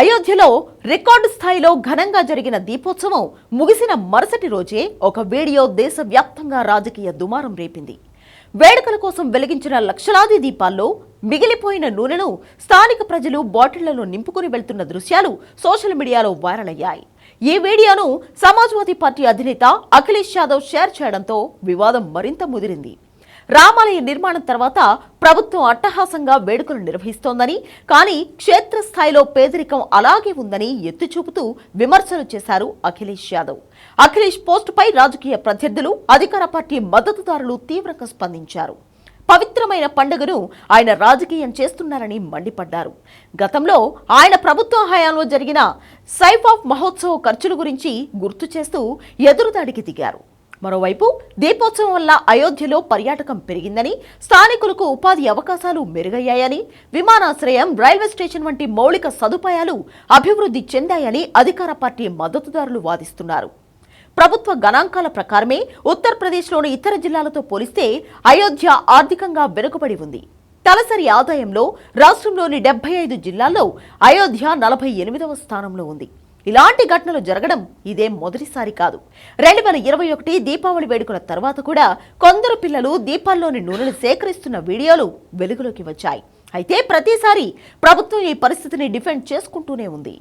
అయోధ్యలో రికార్డు స్థాయిలో ఘనంగా జరిగిన దీపోత్సవం ముగిసిన మరుసటి రోజే ఒక వీడియో దేశవ్యాప్తంగా రాజకీయ దుమారం రేపింది. వేడుకల కోసం వెలిగించిన లక్షలాది దీపాల్లో మిగిలిపోయిన నూనెను స్థానిక ప్రజలు బాటిళ్ళలో నింపుకుని వెళ్తున్న దృశ్యాలు సోషల్ మీడియాలో వైరల్ అయ్యాయి. ఈ వీడియోను సమాజ్వాదీ పార్టీ అధినేత అఖిలేష్ యాదవ్ షేర్ చేయడంతో వివాదం మరింత ముదిరింది. రామాలయ నిర్మాణం తర్వాత ప్రభుత్వం అట్టహాసంగా వేడుకలు నిర్వహిస్తోందని కానీ క్షేత్రస్థాయిలో పేదరికం అలాగే ఉందని ఎత్తి చూపుతూ విమర్శలు చేశారు అఖిలేష్ యాదవ్. అఖిలేష్ పోస్టుపై రాజకీయ ప్రత్యర్థులు అధికార పార్టీ మద్దతుదారులు తీవ్రంగా స్పందించారు. పవిత్రమైన పండుగను ఆయన రాజకీయం చేస్తున్నారని మండిపడ్డారు. గతంలో ఆయన ప్రభుత్వ హయాంలో జరిగిన సైఫ్ ఆఫ్ మహోత్సవ ఖర్చుల గురించి గుర్తు చేస్తూ ఎదురుదాడికి దిగారు. మరోవైపు దీపోత్సవం వల్ల అయోధ్యలో పర్యాటకం పెరిగిందని స్థానికులకు ఉపాధి అవకాశాలు మెరుగయ్యాయని విమానాశ్రయం రైల్వే స్టేషన్ వంటి మౌలిక సదుపాయాలు అభివృద్ధి చెందాయని అధికార పార్టీ మద్దతుదారులు వాదిస్తున్నారు. ప్రభుత్వ గణాంకాల ప్రకారమే ఉత్తరప్రదేశ్లోని ఇతర జిల్లాలతో పోలిస్తే అయోధ్య ఆర్థికంగా వెనుకబడి ఉంది. తలసరి ఆదాయంలో రాష్ట్రంలోని డెబ్బై ఐదు జిల్లాల్లో అయోధ్య నలభై ఎనిమిదవ స్థానంలో ఉంది. ఇలాంటి ఘటనలు జరగడం ఇదే మొదటిసారి కాదు. రెండు వేల ఇరవై ఒకటి దీపావళి వేడుకల తర్వాత కూడా కొందరు పిల్లలు దీపాల్లోని నూనెలు సేకరిస్తున్న వీడియోలు వెలుగులోకి వచ్చాయి. అయితే ప్రతిసారి ప్రభుత్వం ఈ పరిస్థితిని డిఫెండ్ చేసుకుంటూనే ఉంది.